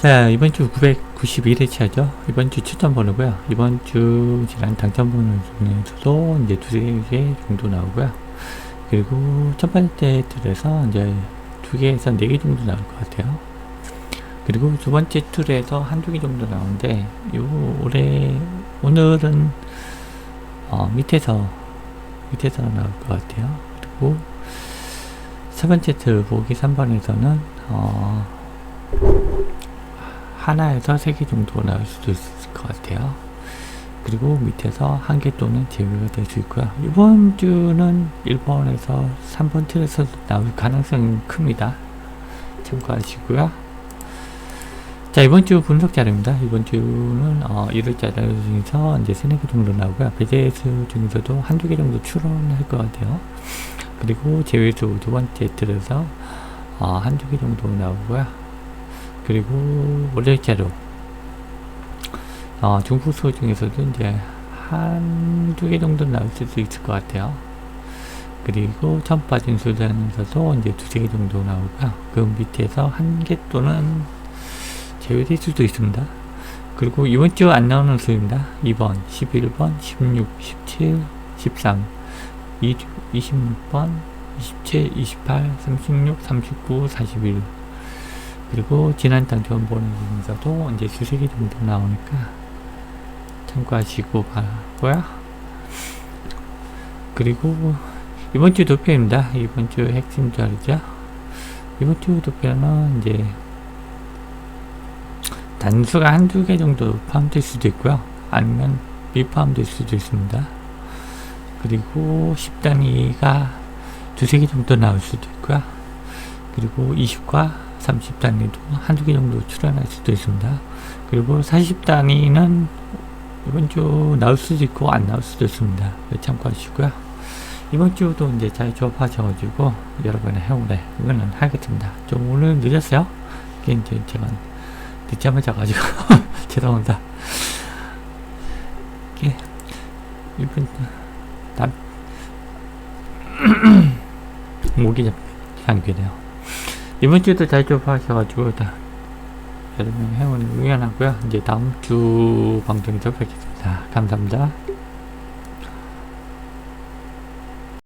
자, 이번 주 991회차죠. 이번 주 추천 번호고요. 이번 주 지난 당첨 번호 중에서도 이제 두세 개 정도 나오고요. 그리고 첫 번째 틀에서 이제 두 개에서 네 개 정도 나올 것 같아요. 그리고 두 번째 틀에서 한두 개 정도 나오는데, 요, 올해, 오늘은, 어, 밑에서, 밑에서 나올 것 같아요. 그리고 세 번째 틀 보기 3번에서는, 어, 하나에서 세 개 정도 나올 수도 있을 것 같아요. 그리고 밑에서 한 개 또는 제외가 될 수 있고요. 이번 주는 1번에서 3번 틀에서 나올 가능성이 큽니다. 참고하시고요. 자, 이번 주 분석 자료입니다. 이번 주는, 어, 1월 자료 중에서 이제 세네 개 정도 나오고요. 배제수 중에서도 한두 개 정도 출원할 것 같아요. 그리고 제외수 두 번째 틀에서, 어, 한두 개 정도 나오고요. 그리고 월요일 자료, 어, 중국수 중에서도 이제 한두 개 정도 나올 수도 있을 것 같아요. 그리고 처음 빠진 수단에서도 이제 두세 개 정도 나오고요. 그 밑에서 한 개 또는 제외될 수도 있습니다. 그리고 이번 주 안 나오는 수입니다. 2번, 11번, 16, 17, 13, 2, 26번, 27, 28, 36, 39, 41. 그리고 지난 당첨 보내주면서도 이제 두세 개 정도 나오니까 참고하시고 가고요. 그리고 이번 주 도표입니다. 이번 주 핵심 자료죠. 이번 주 도표는 이제 단수가 한두 개 정도 포함될 수도 있고요. 아니면 미포함될 수도 있습니다. 그리고 10단위가 두세 개 정도 나올 수도 있고요. 그리고 20과 30단위도 한두 개 정도 출연할 수도 있습니다. 그리고 40단위는 이번 주 나올 수도 있고 안 나올 수도 있습니다. 참고하시고요. 이번 주도 이제 잘 조합하셔가지고 여러분의 해오래 이거는 하겠습니다. 좀 오늘 늦었어요. 이제 제가 늦잠을 자가지고 죄송합니다. 이게 이번 남 목이 좀 감기네요. 이번 주도 잘 조합하셔가지고 다 여러분 행운 응원하고요. 이제 다음 주 방송에서 뵙겠습니다. 감사합니다.